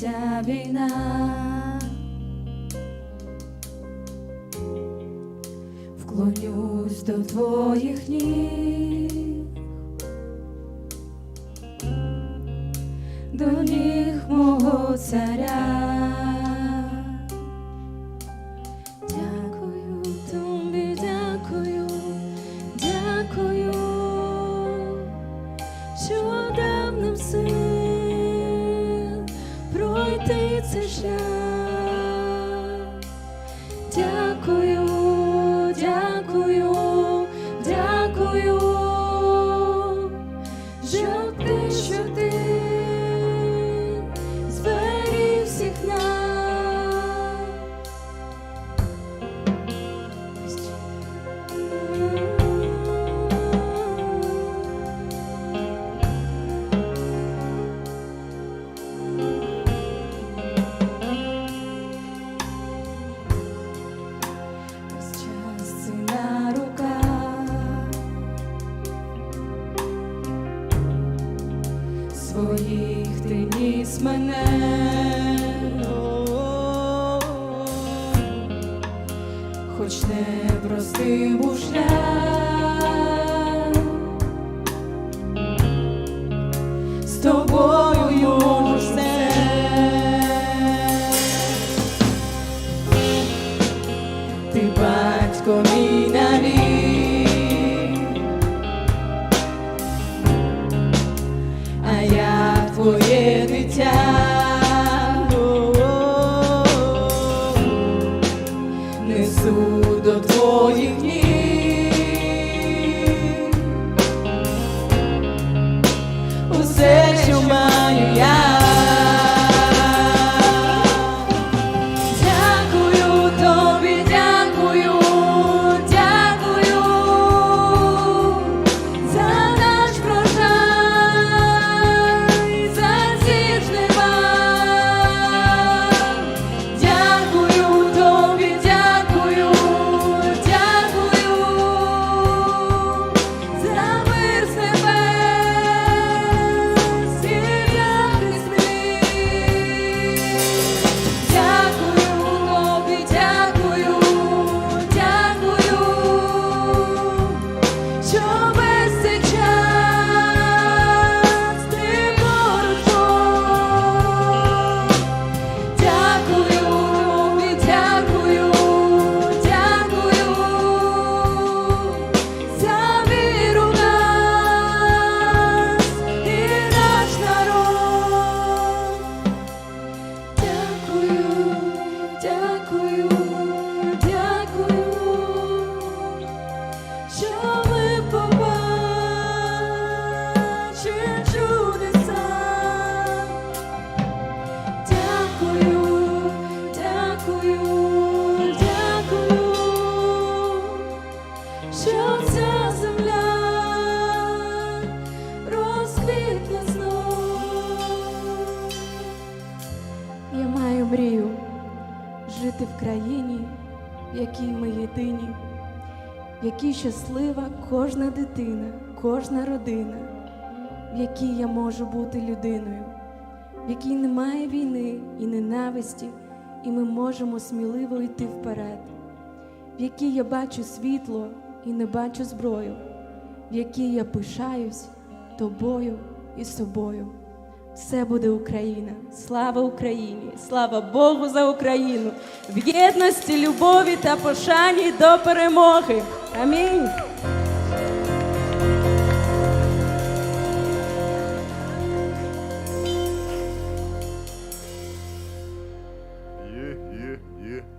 ця війна. Вклонюсь до твоїх ніг, до ніг мого царя. 第一次想。Своїх ти ніс мене. Хоч не простим був шлях, з тобою мрію жити в країні, в якій ми єдині, в якій щаслива кожна дитина, кожна родина, в якій я можу бути людиною, в якій немає війни і ненависті, і ми можемо сміливо йти вперед, в якій я бачу світло і не бачу зброю, в якій я пишаюсь тобою і собою. Все буде Україна. Слава Україні! Слава Богу за Україну! В єдності, любові та пошані до перемоги. Амінь.